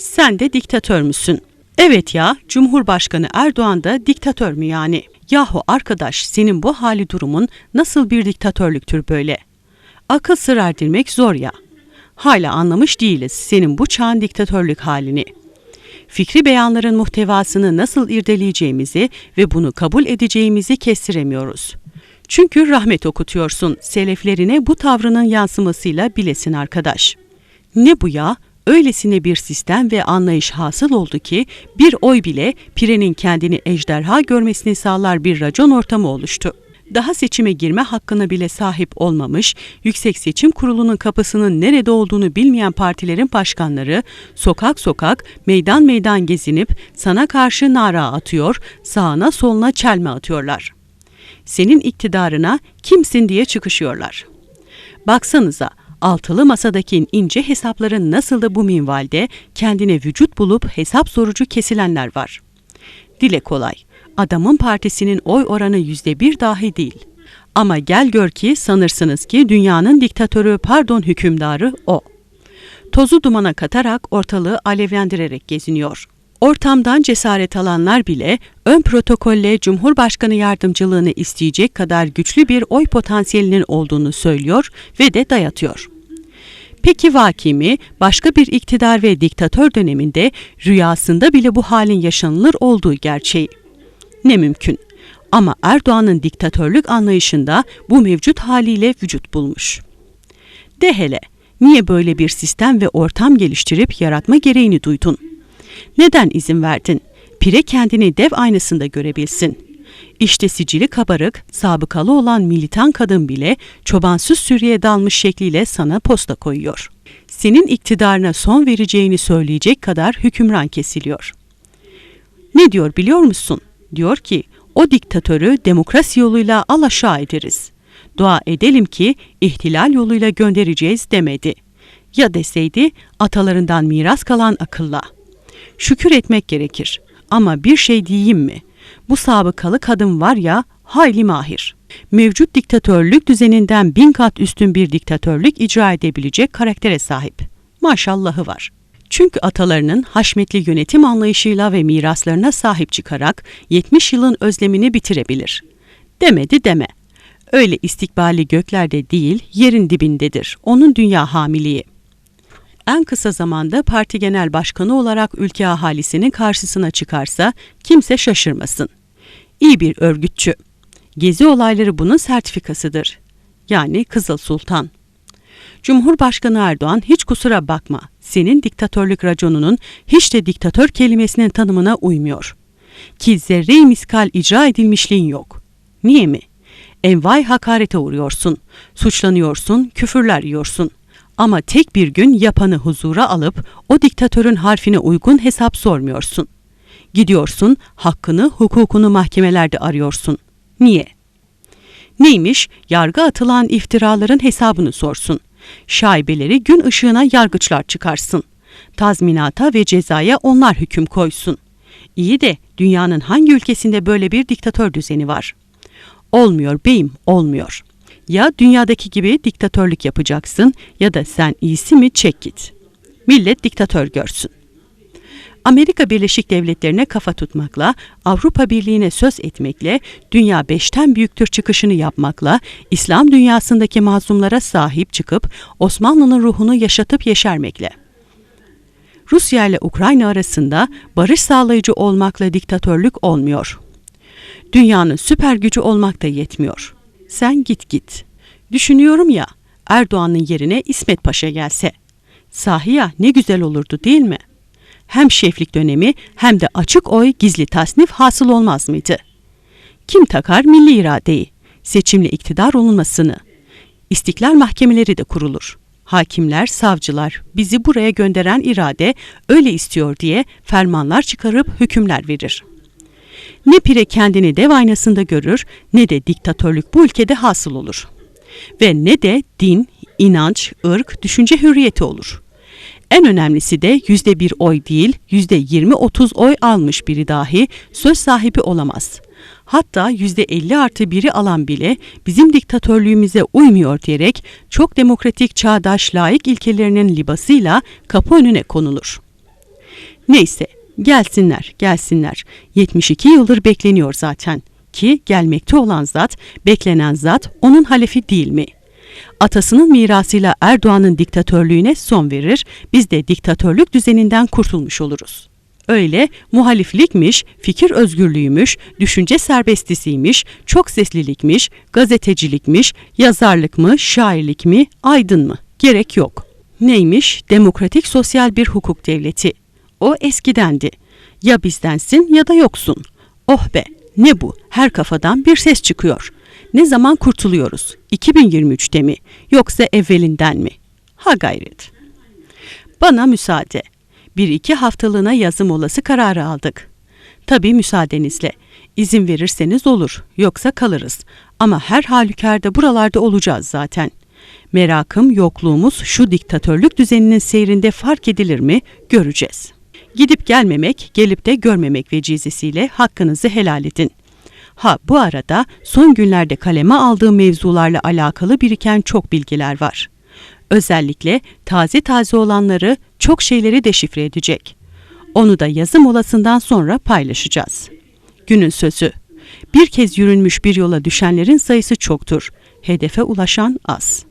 Sen de diktatör müsün? Evet ya, Cumhurbaşkanı Erdoğan da diktatör mü yani? Yahu arkadaş, senin bu hali durumun nasıl bir diktatörlüktür böyle? Akıl sır erdirmek zor ya. Hala anlamış değiliz senin bu çağın diktatörlük halini. Fikri beyanların muhtevasını nasıl irdeleyeceğimizi ve bunu kabul edeceğimizi kestiremiyoruz. Çünkü rahmet okutuyorsun, seleflerine bu tavrının yansımasıyla bilesin arkadaş. Ne bu ya? Öylesine bir sistem ve anlayış hasıl oldu ki bir oy bile pirenin kendini ejderha görmesini sağlar bir racon ortamı oluştu. Daha seçime girme hakkına bile sahip olmamış, Yüksek Seçim Kurulu'nun kapısının nerede olduğunu bilmeyen partilerin başkanları sokak sokak, meydan meydan gezinip sana karşı nara atıyor, sağına soluna çelme atıyorlar. Senin iktidarına kimsin diye çıkışıyorlar. Baksanıza, altılı masadaki ince hesapların nasıl da bu minvalde kendine vücut bulup hesap sorucu kesilenler var. Dile kolay, adamın partisinin oy oranı yüzde bir dahi değil. Ama gel gör ki sanırsınız ki dünyanın diktatörü pardon hükümdarı o. Tozu dumana katarak ortalığı alevlendirerek geziniyor. Ortamdan cesaret alanlar bile ön protokolle Cumhurbaşkanı yardımcılığını isteyecek kadar güçlü bir oy potansiyelinin olduğunu söylüyor ve de dayatıyor. Peki vakimi başka bir iktidar ve diktatör döneminde rüyasında bile bu halin yaşanılır olduğu gerçeği. Ne mümkün. Ama Erdoğan'ın diktatörlük anlayışında bu mevcut haliyle vücut bulmuş. De hele, niye böyle bir sistem ve ortam geliştirip yaratma gereğini duydun? Neden izin verdin? Pire kendini dev aynasında görebilsin. İşte sicili kabarık, sabıkalı olan militan kadın bile çobansız sürüye dalmış şekliyle sana posta koyuyor. Senin iktidarına son vereceğini söyleyecek kadar hükümran kesiliyor. Ne diyor biliyor musun? Diyor ki, o diktatörü demokrasi yoluyla al aşağı ederiz. Dua edelim ki ihtilal yoluyla göndereceğiz demedi. Ya deseydi atalarından miras kalan akılla. Şükür etmek gerekir. Ama bir şey diyeyim mi? Bu sabıkalı kadın var ya hayli mahir. Mevcut diktatörlük düzeninden bin kat üstün bir diktatörlük icra edebilecek karaktere sahip. Maşallahı var. Çünkü atalarının haşmetli yönetim anlayışıyla ve miraslarına sahip çıkarak 70 yılın özlemini bitirebilir. Demedi deme. Öyle istikbali göklerde değil, yerin dibindedir. Onun dünya hamiliği. En kısa zamanda parti genel başkanı olarak ülke ahalisinin karşısına çıkarsa kimse şaşırmasın. İyi bir örgütçü. Gezi olayları bunun sertifikasıdır. Yani Kızıl Sultan. Cumhurbaşkanı Erdoğan hiç kusura bakma. Senin diktatörlük raconunun hiç de diktatör kelimesinin tanımına uymuyor. Ki zerre miskal icra edilmişliğin yok. Niye mi? Envai hakarete uğruyorsun. Suçlanıyorsun, küfürler yiyorsun. Ama tek bir gün yapanı huzura alıp o diktatörün harfine uygun hesap sormuyorsun. Gidiyorsun, hakkını, hukukunu mahkemelerde arıyorsun. Niye? Neymiş? Yargı atılan iftiraların hesabını sorsun. Şaibeleri gün ışığına yargıçlar çıkarsın. Tazminata ve cezaya onlar hüküm koysun. İyi de dünyanın hangi ülkesinde böyle bir diktatör düzeni var? Olmuyor beyim, olmuyor. Ya dünyadaki gibi diktatörlük yapacaksın ya da sen iyisi mi çek git. Millet diktatör görsün. Amerika Birleşik Devletleri'ne kafa tutmakla, Avrupa Birliği'ne söz etmekle, dünya beşten büyüktür çıkışını yapmakla, İslam dünyasındaki mazlumlara sahip çıkıp Osmanlı'nın ruhunu yaşatıp yeşermekle. Rusya ile Ukrayna arasında barış sağlayıcı olmakla diktatörlük olmuyor. Dünyanın süper gücü olmak da yetmiyor. Sen git git. Düşünüyorum ya, Erdoğan'ın yerine İsmet Paşa gelse. Sahi ya ne güzel olurdu değil mi?'' hem şeflik dönemi hem de açık oy gizli tasnif hasıl olmaz mıydı? Kim takar milli iradeyi, seçimle iktidar olunmasını? İstiklal mahkemeleri de kurulur. Hakimler, savcılar bizi buraya gönderen irade öyle istiyor diye fermanlar çıkarıp hükümler verir. Ne pire kendini dev aynasında görür ne de diktatörlük bu ülkede hasıl olur. Ve ne de din, inanç, ırk, düşünce hürriyeti olur.'' En önemlisi de yüzde bir oy değil, yüzde yirmi otuz oy almış biri dahi söz sahibi olamaz. Hatta yüzde elli artı biri alan bile bizim diktatörlüğümüze uymuyor diyerek çok demokratik çağdaş layık ilkelerinin libasıyla kapı önüne konulur. Neyse, gelsinler, gelsinler. 72 yıldır bekleniyor zaten. Ki gelmekte olan zat, beklenen zat onun halefi değil mi? Atasının mirasıyla Erdoğan'ın diktatörlüğüne son verir, biz de diktatörlük düzeninden kurtulmuş oluruz. Öyle muhaliflikmiş, fikir özgürlüğüymüş, düşünce serbestisiymiş, çok seslilikmiş, gazetecilikmiş, yazarlık mı, şairlik mi, aydın mı? Gerek yok. Neymiş? Demokratik sosyal bir hukuk devleti. O eskidendi. Ya bizdensin ya da yoksun. Oh be, ne bu? Her kafadan bir ses çıkıyor. Ne zaman kurtuluyoruz? 2023'te mi? Yoksa evvelinden mi? Ha gayret. Bana müsaade. Bir iki haftalığına yazım olası kararı aldık. Tabii müsaadenizle. İzin verirseniz olur, yoksa kalırız. Ama her halükarda buralarda olacağız zaten. Merakım, yokluğumuz şu diktatörlük düzeninin seyrinde fark edilir mi göreceğiz. Gidip gelmemek, gelip de görmemek vecizesiyle hakkınızı helal edin. Ha bu arada son günlerde kaleme aldığım mevzularla alakalı biriken çok bilgiler var. Özellikle taze taze olanları çok şeyleri deşifre edecek. Onu da yazım olasından sonra paylaşacağız. Günün sözü. Bir kez yürünmüş bir yola düşenlerin sayısı çoktur. Hedefe ulaşan az.